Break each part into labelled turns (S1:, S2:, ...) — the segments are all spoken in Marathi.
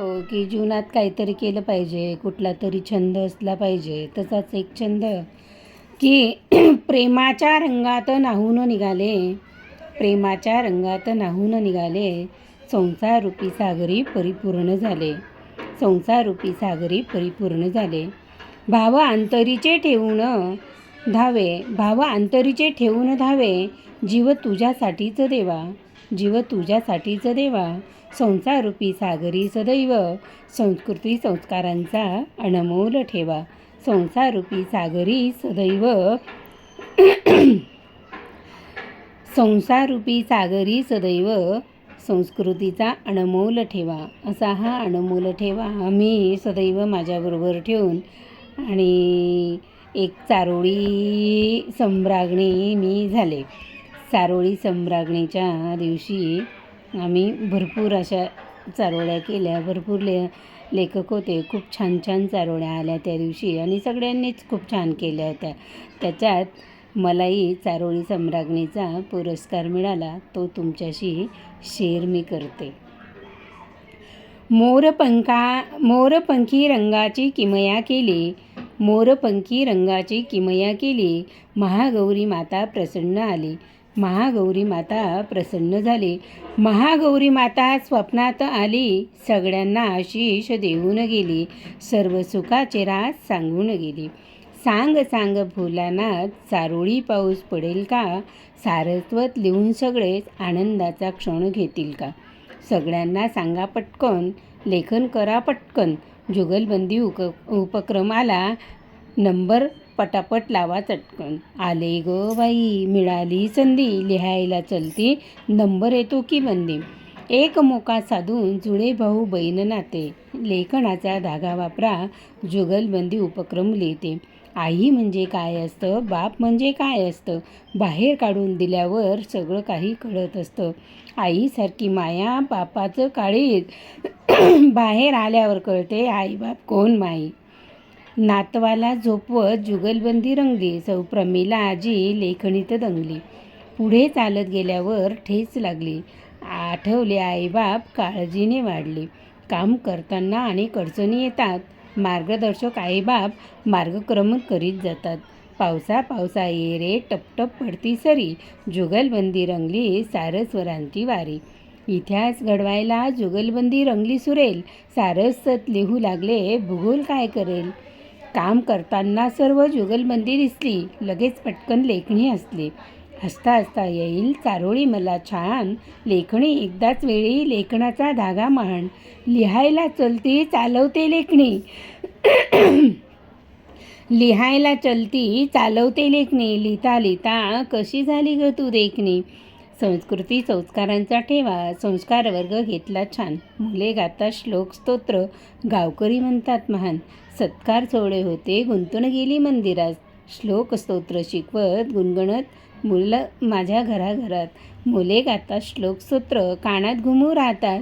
S1: हो, की जीवनात काहीतरी केलं पाहिजे कुठला तरी छंद असला पाहिजे. तसाच एक छंद की प्रेमाच्या रंगात नाहून निघाले प्रेमाच्या रंगात नाहून निघाले संसारूपी सागरी परिपूर्ण झाले संसारूपी सागरी परिपूर्ण झाले. भाव अंतरीचे ठेवून धावे भाव अंतरीचे ठेवून धावे जीव तुझ्यासाठीच देवा जीव तुझ्यासाठीच देवा. संसारूपी सागरी सदैव संस्कृती संस्कारांचा अनमोल ठेवा. संसारूपी सागरी सदैव. संसारूपी सागरी सदैव संस्कृतीचा अनमोल ठेवा. असा हा अनमोल ठेवा. मी सदैव माझ्याबरोबर ठेवून आणि एक चारोळी संभ्रागणी मी झाले. चारोळी संभ्रागणीच्या दिवशी आम्ही भरपूर अशा चारोळ्या केल्या. भरपूर ले लेखक होते. खूप छान छान चारोळ्या आल्या त्या दिवशी आणि सगळ्यांनीच खूप छान केल्या होत्या. त्याच्यात मलाही चारोळी सम्राज्ञीचा पुरस्कार मिळाला. तो तुमच्याशी शेअर मी करते. मोरपंखा मोरपंखी रंगाची किमया केली. मोरपंखी रंगाची किमया केली. महागौरी माता प्रसन्न आली. महागौरी माता प्रसन्न झाली. महागौरी माता स्वप्नात आली. सगळ्यांना आशिष देऊन गेली. सर्व सुखाचे राज सांगून गेली. सांग सांग भोलानाथ चारोळी पाऊस पडेल का? सारस्वत लिहून सगळेच आनंदाचा क्षण घेतील का? सगळ्यांना सांगा पटकन. लेखन करा पटकन. जुगलबंदी उक उपक्रमाला नंबर पटापट लावा चटकन. आले ग बाई मिळाली संधी. लिहायला चलती नंबर येतो की बंदी? एक मोका साधून जुळे भाऊ बहीण नाते. लेखनाचा धागा वापरा जुगलबंदी उपक्रम लिहिते. आई म्हणजे काय असतं? बाप म्हणजे काय असतं? बाहेर काढून दिल्यावर सगळं काही कळत असतं. आईसारखी माया बापाचं काळी बाहेर आल्यावर कळते आई बाप कोण माई? नातवाला झोपवत जुगलबंदी रंगली. सौ प्रमिला आजी लेखणीत दंगली. पुढे चालत गेल्यावर ठेच लागली. आठवले आईबाप काळजीने वाढली. काम करताना अनेक अडचणी येतात. मार्गदर्शक आईबाप मार्गक्रमण करीत जातात. पावसा पावसा ये रे टपटप पडती सरी. जुगलबंदी रंगली सारस्वरांची वारी. इतिहास घडवायला जुगलबंदी रंगली सुरेल. सारस्वत लिहू लागले भूगोल काय करेल? काम करताना सर्व जुगलबंदी दिसली. लगेच पटकन लेखणी असली हसता हसता येईल चारोळी मला छान. लेखणी एकदाच वेळी लेखनाचा धागा महान. लिहायला चलती चालवते लेखणी. लिहायला चलती चालवते लेखणी. लिहिता लिहिता कशी झाली ग तू देखणी? संस्कृती संस्कारांचा ठेवा संस्कार वर्ग घेतला छान. मुले गाता श्लोक स्तोत्र गावकरी म्हणतात महान. सत्कार सोळे होते गुंतून गेली मंदिरात. श्लोक स्तोत्र शिकवत गुणगणत मुलं माझ्या घराघरात. मुले गाता श्लोक स्तोत्र कानात घुमू राहतात.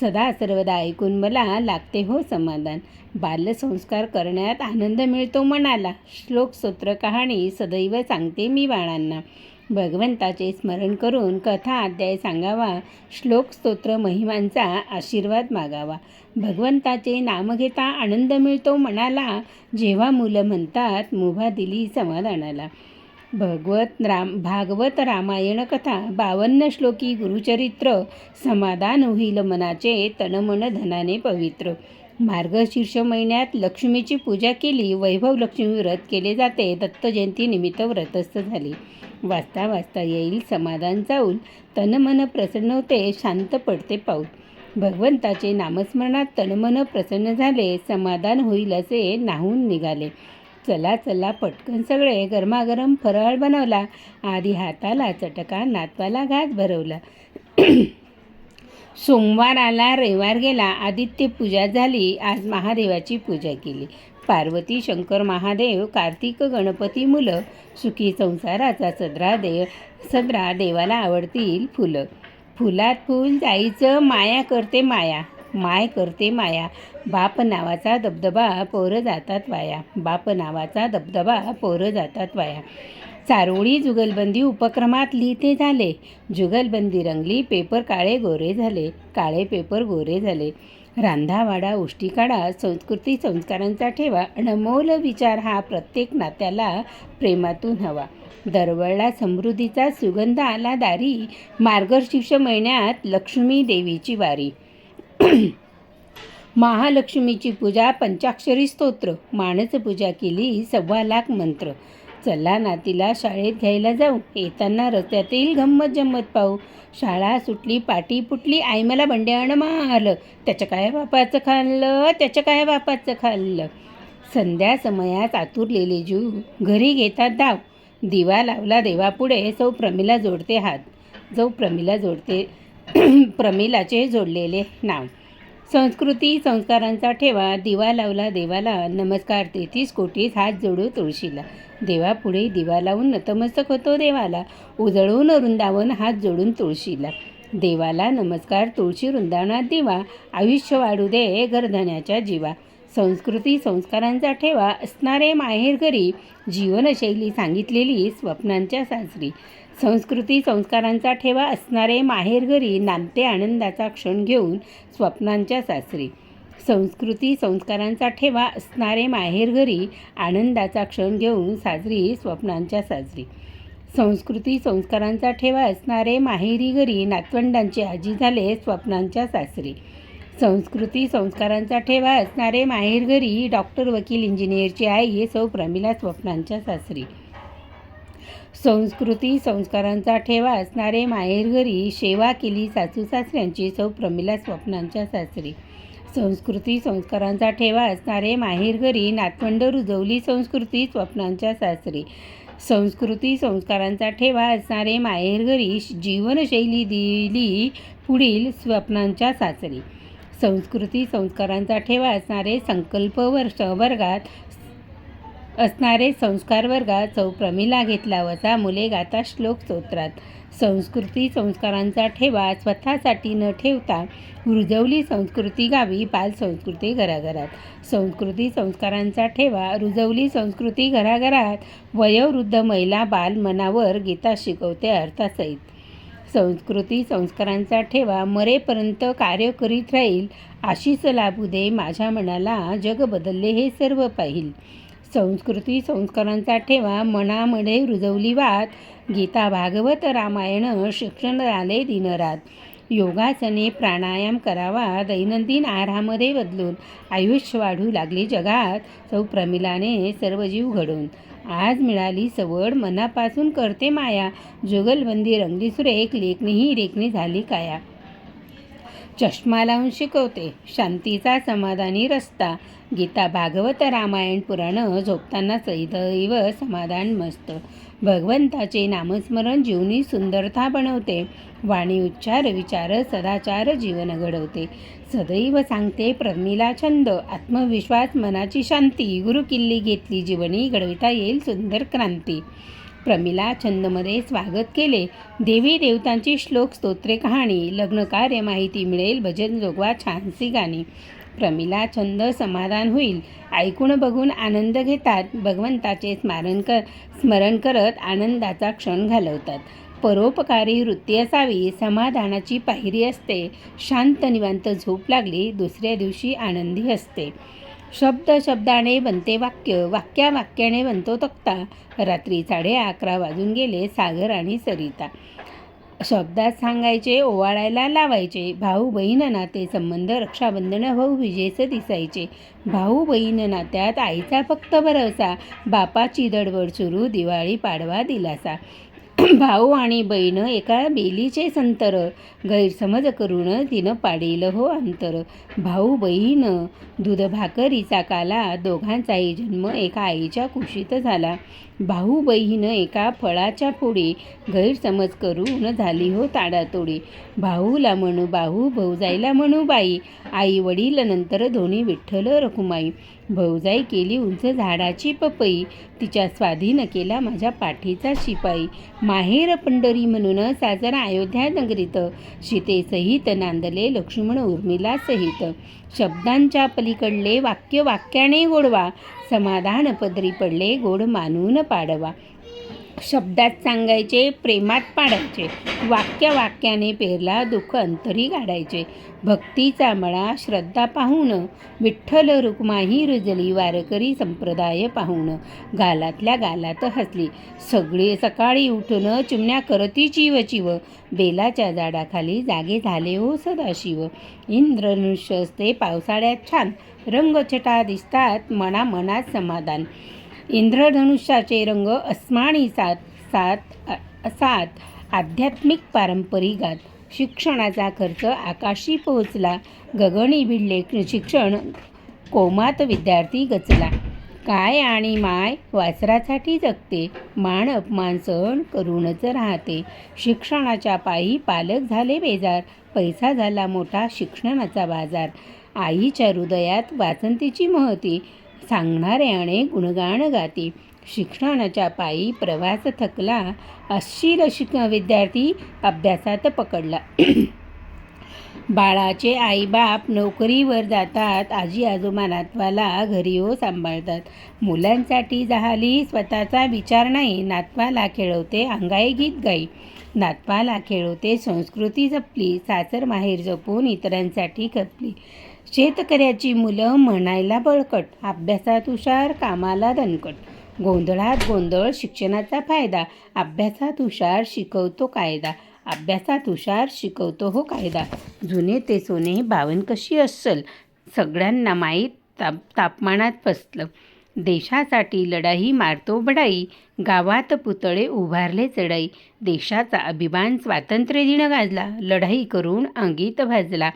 S1: सदा सर्वदा ऐकून मला लागते हो समाधान. बाल्यसंस्कार करण्यात आनंद मिळतो मनाला. श्लोक स्तोत्र कहाणी सदैव सांगते मी बाळांना. भगवंताचे स्मरण करून कथा अध्याय सांगावा श्लोक स्तोत्र महिमांचा आशीर्वाद मागावा. भगवंताचे नाम घेता आनंद मिळतो मनाला जेव्हा मुलं म्हणतात मुभा दिली समाधानाला. भगवत राम भागवत रामायण कथा बावन्न श्लोकी गुरुचरित्र समाधान होईल मनाचे तनमन धनाने पवित्र. मार्गशीर्ष महिन्यात लक्ष्मीची पूजा केली. वैभव लक्ष्मी व्रत केले जाते. दत्त जयंतीनिमित्त व्रतस्थ झाली. वाचता वाचता येईल समाधान चाऊल तनमन प्रसन्न होते. शांत पडते पाऊल. भगवंताचे नामस्मरणात तनमन प्रसन्न झाले. समाधान होईल असे नाहून निघाले. चला चला पटकन सगळे गरमागरम फराळ बनवला. आधी हाताला चटका नातवाला घात भरवला. सोमवार आला रविवार गेला आदित्य पूजा झाली आज महादेवाची पूजा केली. पार्वती शंकर महादेव कार्तिक गणपती मुलं सुखी संसाराचा सदरा देव सदरा देवाला आवडतील फुलं. फुलात फूल जाईचं माया करते माया माय करते माया. बाप नावाचा दबदबा पोरं जातात वाया. बाप नावाचा दबदबा पोरं जातात वाया. चारोळी जुगलबंदी उपक्रमात लिहिते झाले. जुगलबंदी रंगली पेपर काळे गोरे झाले. काळे पेपर गोरे झाले. रांधावाडा उष्टीकाडा संस्कृती संस्कारांचा ठेवा. अनमोल विचार हा प्रत्येक नात्याला प्रेमातून हवा. दरवळला समृद्धीचा सुगंध आला दारी. मार्गशीर्ष महिन्यात लक्ष्मी देवीची वारी. महालक्ष्मीची पूजा पंचाक्षरी स्तोत्र. माणस पूजा केली सव्वा लाख मंत्र. चला नातीला शाळेत घ्यायला जाऊ. येताना रस्त्यातील गंमत जम्मत पाहू. शाळा सुटली पाटी फुटली आई मला बंड्यानं मारलं. त्याच्या काय बापाचं खाल्लं? त्याच्या काय बापाचं खाल्लं? संध्या समयात आतुरलेले जीव घरी घेतात धाव. दिवा लावला देवापुढे सौ प्रमिला जोडते हात. जो प्रमिला जोडते प्रमिलाचे जोडलेले नाव. संस्कृती संस्कारांचा ठेवा दिवा लावला देवाला नमस्कार तेहतीस कोटीस हात जोडू तुळशीला. देवापुढे दिवा लावून नतमस्तक होतो देवाला उजळून वृंदावन हात जोडून तुळशीला. देवाला नमस्कार तुळशी वृंदावनात दिवा आयुष्य वाढू दे गर्धण्याच्या जीवा. संस्कृती संस्कारांचा ठेवा असणारे माहेर घरी जीवनशैली सांगितलेली स्वप्नांच्या सासरी संस्कृती संस्कारांचा ठेवा असणारे माहेर घरी नांदते आनंदाचा क्षण घेऊन स्वप्नांच्या सासरी. संस्कृती संस्कारांचा ठेवा असणारे माहेर घरी आनंदाचा क्षण घेऊन साजरी स्वप्नांच्या साजरी. संस्कृती संस्कारांचा ठेवा असणारे माहेरी घरी नातवंडांचे आजी झाले स्वप्नांच्या सासरी. संस्कृती संस्कारांचा ठेवा असणारे माहेर घरी डॉक्टर वकील इंजिनियरची आई हे सौ प्रमिला स्वप्नांच्या सासरी. संस्कृती संस्कारांचा ठेवा असणारे माहेर घरी सेवा केली सासू सासऱ्यांची सौ प्रमिला स्वप्नांच्या सासरी. संस्कृती संस्कारांचा ठेवा असणारे माहेर घरी नातवंड रुजवली संस्कृती स्वप्नांच्या सासरी. संस्कृती संस्कारांचा ठेवा असणारे माहेर घरी जीवनशैली दिली पुढील स्वप्नांच्या सासरी. संस्कृती संस्कारांचा ठेवा असणारे संकल्प वर्ष वर्गात असणारे संस्कार वर्गात चौप्रमिला घेतला वसा मुले गाता श्लोक स्तोत्रात. संस्कृती संस्कारांचा ठेवा स्वतःसाठी न ठेवता रुजवली संस्कृती गावी बाल संस्कृती घराघरात. संस्कृती संस्कारांचा ठेवा रुजवली संस्कृती घराघरात. वयोवृद्ध महिला बाल मनावर गीता शिकवते अर्थासहित. संस्कृती संस्कारांचा ठेवा मरेपर्यंत कार्य करीत राहील आशीष लाभू दे माझ्या मनाला जग बदलले हे सर्व पाहिल. संस्कृती संस्कारांचा ठेवा मनामध्ये रुजवली वात. गीता भागवत रामायण शिक्षण आले दिनरात. योगासने प्राणायाम करावा दैनंदिन आहारामध्ये बदलून आयुष्य वाढू लागले जगात. सौ प्रमिलाने सर्व जीव घडून. आज मिळाली सवड मनापासून करते माया. जुगलबंदी रंगली सुरेख लेखणीही रेखणी झाली काया. चष्मा लावून शिकवते. शांतीचा समाधानी रस्ता. गीता भागवत रामायण पुराण झोपताना सैदैव समाधान मस्त. भगवंताचे नामस्मरण जीवनी सुंदरता बनवते. वाणी उच्चार विचार सदाचार जीवन घडवते. सदैव सांगते प्रमिला छंद. आत्मविश्वास मनाची शांती. गुरुकिल्ली घेतली जीवनी घडविता येईल सुंदर क्रांती. प्रमिला छंदमध्ये स्वागत केले. देवी देवतांची श्लोक स्तोत्रे कहाणी लग्नकार्य माहिती मिळेल भजन जोगवा छानसी गाणी. प्रमिला छंद समाधान होईल. ऐकून बघून आनंद घेतात. भगवंताचे स्मारण कर स्मरण करत आनंदाचा क्षण घालवतात. परोपकारी वृत्ती असावी समाधानाची पायरी असते. शांत निवांत झोप लागली दुसऱ्या दिवशी आनंदी असते. शब्द शब्दाने बनते वाक्य वाक्या वाक्याने बनतो तक्ता. रात्री साडे अकरा वाजून गेले सागर आणि सरिता. शब्दात सांगायचे ओवाळायला लावायचे. भाऊ बहीण नाते संबंध रक्षाबंधन भाऊ विजेचं दिसायचे. भाऊ बहीण नात्यात आईचा फक्त भरवसा बापाची दडबड सुरू दिवाळी पाडवा दिलासा. भाऊ आणि बहीण एका बेलीचे संतर. गैरसमज करून तिनं पाडेल हो अंतर. भाऊ बहीण दूध भाकरीचा काला दोघांचाही जन्म एका आईच्या कुशीत झाला. भाऊ बहीण एका फळाच्या पुढे गैरसमज करून झाली हो ताडातोडी. भाऊला म्हणू भाऊ जायला म्हणू बाई. आई वडील नंतर दोन्ही विठ्ठल रखुमाई. भाऊजाई केली उंच झाडाची पपई. तिच्या स्वाधीन केला माझ्या पाठीचा शिपाई. माहेर पंढरी म्हणून साजरा अयोध्या नगरीत. सीतेसहित नांदले लक्ष्मण उर्मिला सहित. शब्दांच्या पलीकडले वाक्य वाक्याने गोडवा. समाधान पदरी पडले गोड मानून पाडवा. शब्दात सांगायचे प्रेमात पाडायचे वाक्य वाक्याने पेरला दुःख अंतरी काढायचे. भक्तीचा मळा श्रद्धा पाहून विठ्ठल रुक्माही रुजली वारकरी संप्रदाय पाहून गालातल्या गालात हसली. सगळे सकाळी उठून चिमण्या करती चिव चिव बेलाच्या झाडाखाली जागे झाले हो सदाशिव. इंद्रनुष्य असते पावसाळ्यात छान रंगछटा दिसतात मना मनात समाधान. इंद्रधनुष्याचे रंग अस्मानी सात सात सात आध्यात्मिक पारंपरिकात शिक्षणाचा खर्च आकाशी पोहोचला. गगनी भिडले. शिक्षण कोमात विद्यार्थी गचला. काय आणि माय वासरासाठी जगते. मान अपमान सहन करूनच राहते. शिक्षणाच्या पायी पालक झाले बेजार. पैसा झाला मोठा शिक्षणाचा बाजार. आईच्या हृदयात वासंतीची महती. सांगणारे अनेक गुणगाण गाती. शिक्षणाच्या पायी प्रवास थकला अशील शिक विद्यार्थी अभ्यासात पकडला. बाळाचे आईबाप नोकरीवर जातात आजी आजोबा नातवाला घरी हो सांभाळतात. मुलांसाठी झाली स्वतःचा विचार नाही नातवाला खेळवते अंगाई गीत गाई. नातवाला खेळवते संस्कृती जपली सासर माहेर जपून इतरांसाठी खपली. शेतकऱ्याची मुलं म्हणायला बळकट अभ्यासात हुशार कामाला दणकट. गोंधळात गोंधळ शिक्षणाचा फायदा अभ्यासात हुशार शिकवतो कायदा. अभ्यासात हुशार शिकवतो हो कायदा. जुने ते सोने बावन कशी अस्सल? सगळ्यांना माहीत ताप तापमानात फसलं. देशासाठी लढाई मारतो बढाई गावात पुतळे उभारले चढाई. देशाचा अभिमान स्वातंत्र्य दिन गाजला लढाई करून अंगीत भाजला.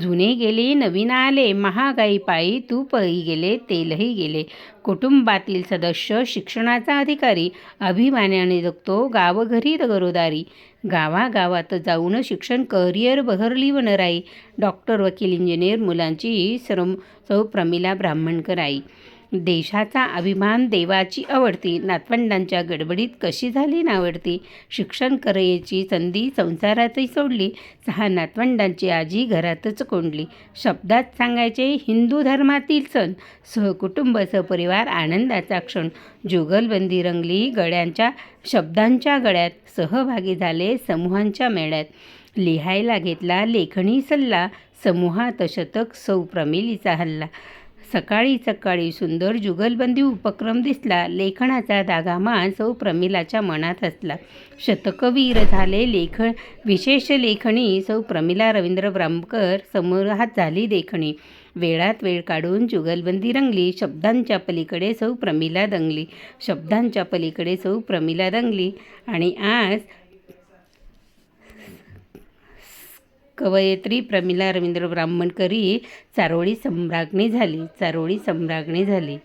S1: जुने गेले नवीन आले महागाई पायी तूपही गेले तेलही गेले. कुटुंबातील सदस्य शिक्षणाचा अधिकारी अभिमानाने जगतो गावघरी गरोदारी गावागावात जाऊन शिक्षण करिअर बहरली वनराई. डॉक्टर वकील इंजिनियर मुलांची श्रम सौ प्रमिला ब्राह्मणकर आई. देशाचा अभिमान देवाची आवडती. नातवंडांच्या गडबडीत कशी झाली नावडती? शिक्षण करायची संधी संसारातही सोडली. सहा नातवंडांची आजी घरातच कोंडली. शब्दात सांगायचे हिंदू धर्मातील सण. सहकुटुंब सहपरिवार आनंदाचा क्षण. जुगलबंदी रंगली गड्यांच्या शब्दांच्या गळ्यात. सहभागी झाले समूहांच्या मेळ्यात. लिहायला घेतला लेखणी सल्ला. समूहात शतक सौ प्रमिलीचा हल्ला. सकाळी सकाळी सुंदर जुगलबंदी उपक्रम दिसला. लेखनाचा दागामा सौ प्रमिलाच्या मनात असला. शतकवीर झाले लेखन विशेष लेखणी सौ प्रमिला रवींद्र समोर हात झाली देखणी. वेळात वेळ काढून जुगलबंदी रंगली शब्दांच्या पलीकडे सौ प्रमिला दंगली. शब्दांच्या पलीकडे सौ प्रमिला दंगली. आणि आज कवयित्री प्रमिला रवींद्र ब्राह्मणकरी चारोळी सम्राज्ञी झाली चारोळी सम्राज्ञी झाली.